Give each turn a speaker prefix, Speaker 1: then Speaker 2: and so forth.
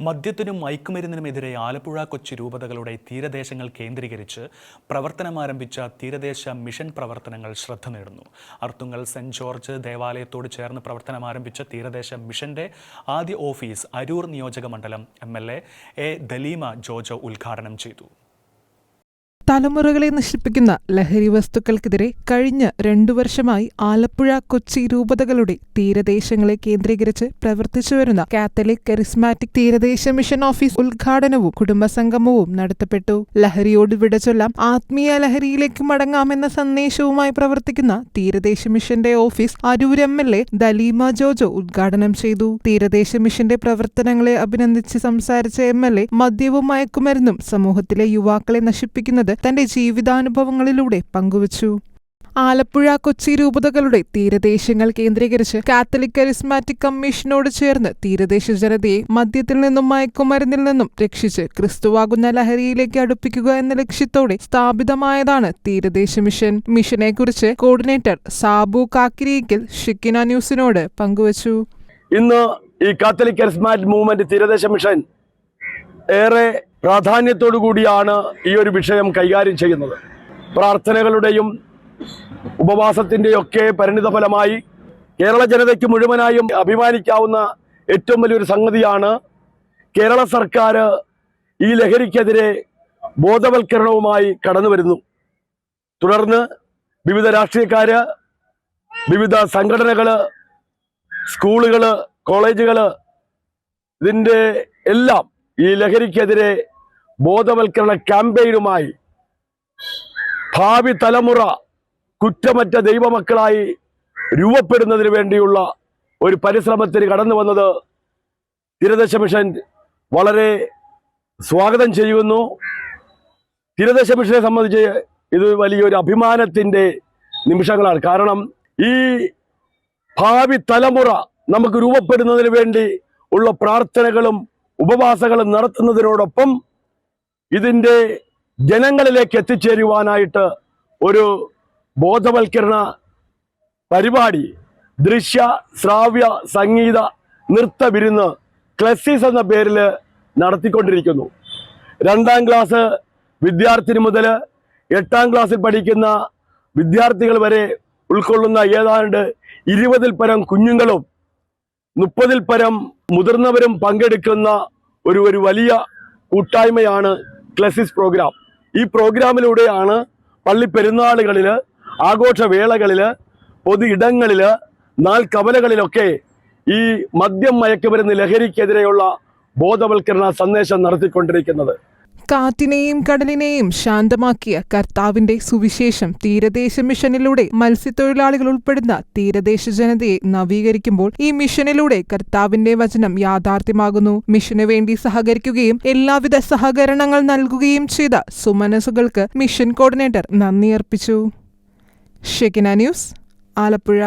Speaker 1: മദ്യത്തിനും മയക്കുമരുന്നിനുമെതിരെ ആലപ്പുഴ കൊച്ചി രൂപതകളുടെ തീരദേശങ്ങൾ കേന്ദ്രീകരിച്ച് പ്രവർത്തനമാരംഭിച്ച തീരദേശ മിഷൻ പ്രവർത്തനങ്ങൾ ശ്രദ്ധ നേടുന്നു. അർത്തുങ്കൽ സെന്റ് ജോർജ് ദേവാലയത്തോട് ചേർന്ന് പ്രവർത്തനമാരംഭിച്ച തീരദേശ മിഷന്റെ ആദ്യ ഓഫീസ് അരൂർ നിയോജക മണ്ഡലം M L A Daleema Jojo ഉദ്ഘാടനം ചെയ്തു.
Speaker 2: തലമുറകളെ നശിപ്പിക്കുന്ന ലഹരി വസ്തുക്കൾക്കെതിരെ കഴിഞ്ഞ രണ്ടു വർഷമായി ആലപ്പുഴ കൊച്ചി രൂപതകളുടെ തീരദേശങ്ങളെ കേന്ദ്രീകരിച്ച് പ്രവർത്തിച്ചുവരുന്ന കാത്തലിക് കരിസ്മാറ്റിക് തീരദേശ മിഷൻ ഓഫീസ് ഉദ്ഘാടനവും കുടുംബസംഗമവും നടത്തപ്പെട്ടു. ലഹരിയോട് വിടചൊല്ലാം ആത്മീയ ലഹരിയിലേക്ക് മടങ്ങാമെന്ന സന്ദേശവുമായി പ്രവർത്തിക്കുന്ന തീരദേശ മിഷന്റെ office Aroor M L A Daleema Jojo ഉദ്ഘാടനം ചെയ്തു. തീരദേശ മിഷന്റെ പ്രവർത്തനങ്ങളെ അഭിനന്ദിച്ച് സംസാരിച്ച എം എൽ എ മദ്യവും മയക്കുമരുന്നും സമൂഹത്തിലെ യുവാക്കളെ നശിപ്പിക്കുന്നത് തന്റെ ജീവിതാനുഭവങ്ങളിലൂടെ പങ്കുവച്ചു. ആലപ്പുഴ കൊച്ചി രൂപതകളുടെ തീരദേശങ്ങൾ കേന്ദ്രീകരിച്ച് കാത്തലിക് കരിസ്മാറ്റിക് കമ്മീഷനോട് ചേർന്ന് തീരദേശ ജനതയെ മദ്യത്തിൽ നിന്നും മയക്കുമരുന്നിൽ നിന്നും രക്ഷിച്ച് ക്രിസ്തുവാകുന്ന ലഹരിയിലേക്ക് അടുപ്പിക്കുക എന്ന ലക്ഷ്യത്തോടെ സ്ഥാപിതമായതാണ് തീരദേശ മിഷൻ. മിഷനെക്കുറിച്ച് കോർഡിനേറ്റർ സാബു കാക്കിരിക്കൽ ഷിക്കിന ന്യൂസിനോട് പങ്കുവച്ചു.
Speaker 3: ഇന്ന് ഈ കാത്തലിക് കരിസ്മാറ്റിക് മൂവ്മെന്റ് തീരദേശ മിഷൻ ഏറെ പ്രാധാന്യത്തോടു കൂടിയാണ് ഈ ഒരു വിഷയം കൈകാര്യം ചെയ്യുന്നത്. പ്രാർത്ഥനകളുടെയും ഉപവാസത്തിന്റെയൊക്കെ പരിണിത ഫലമായി കേരള ജനതയ്ക്ക് മുഴുവനായും അഭിമാനിക്കാവുന്ന ഏറ്റവും വലിയൊരു സംഗതിയാണ് കേരള സർക്കാർ ഈ ലഹരിക്കെതിരെ ബോധവൽക്കരണവുമായി കടന്നു വരുന്നു. തുടർന്ന് വിവിധ രാഷ്ട്രീയക്കാർ വിവിധ സംഘടനകൾ സ്കൂളുകൾ കോളേജുകൾ ഇതിന്റെ എല്ലാം ഈ ലഹരിക്കെതിരെ ബോധവൽക്കരണ ക്യാമ്പയിനുമായി ഭാവി തലമുറ കുറ്റമറ്റ ദൈവമക്കളായി രൂപപ്പെടുന്നതിന് വേണ്ടിയുള്ള ഒരു പരിശ്രമത്തിന് കടന്നു വന്നത് തീരദേശ മിഷൻ വളരെ സ്വാഗതം ചെയ്യുന്നു. തീരദേശ മിഷനെ സംബന്ധിച്ച് ഇത് വലിയൊരു അഭിമാനത്തിന്റെ നിമിഷങ്ങളാണ്. കാരണം ഈ ഭാവി തലമുറ നമുക്ക് രൂപപ്പെടുന്നതിന് വേണ്ടി ഉള്ള പ്രാർത്ഥനകളും ഉപവാസങ്ങളും നടത്തുന്നതിനോടൊപ്പം ഇതിന്റെ ജനങ്ങളിലേക്ക് എത്തിച്ചേരുവാനായിട്ട് ഒരു ബോധവൽക്കരണ പരിപാടി ദൃശ്യ ശ്രാവ്യ സംഗീത നൃത്ത വിരുന്ന് ക്ലസീസ് എന്ന പേരിൽ നടത്തിക്കൊണ്ടിരിക്കുന്നു. രണ്ടാം ക്ലാസ് വിദ്യാർത്ഥിനി മുതൽ എട്ടാം ക്ലാസ്സിൽ പഠിക്കുന്ന വിദ്യാർത്ഥികൾ വരെ ഉൾക്കൊള്ളുന്ന ഏതാണ്ട് ഇരുപതിൽ പരം കുഞ്ഞുങ്ങളും മുപ്പതിൽ പരം മുതിർന്നവരും പങ്കെടുക്കുന്ന ഒരു ഒരു വലിയ കൂട്ടായ്മയാണ് ക്ലസിസ് പ്രോഗ്രാം. ഈ പ്രോഗ്രാമിലൂടെയാണ് പള്ളി പെരുന്നാളുകളിൽ ആഘോഷവേളകളിൽ പൊതു ഇടങ്ങളിൽ നാൾ കവലകളിലൊക്കെ ഈ മദ്യം മയക്കുമരുന്ന് ലഹരിക്കെതിരെയുള്ള ബോധവൽക്കരണ സന്ദേശം നടത്തിക്കൊണ്ടിരിക്കുന്നത്.
Speaker 2: കാറ്റിനെയും കടലിനെയും ശാന്തമാക്കിയ കർത്താവിന്റെ സുവിശേഷം തീരദേശ മിഷനിലൂടെ മത്സ്യത്തൊഴിലാളികൾ ഉൾപ്പെടുന്ന തീരദേശ ജനതയെ നവീകരിക്കുമ്പോൾ ഈ മിഷനിലൂടെ കർത്താവിന്റെ വചനം യാഥാർത്ഥ്യമാകുന്നു. മിഷനു വേണ്ടി സഹകരിക്കുകയും എല്ലാവിധ സഹകരണങ്ങൾ നൽകുകയും ചെയ്ത സുമനസുകൾക്ക് മിഷൻ കോർഡിനേറ്റർ നന്ദി അർപ്പിച്ചു. ഷെക്കിന ന്യൂസ് ആലപ്പുഴ.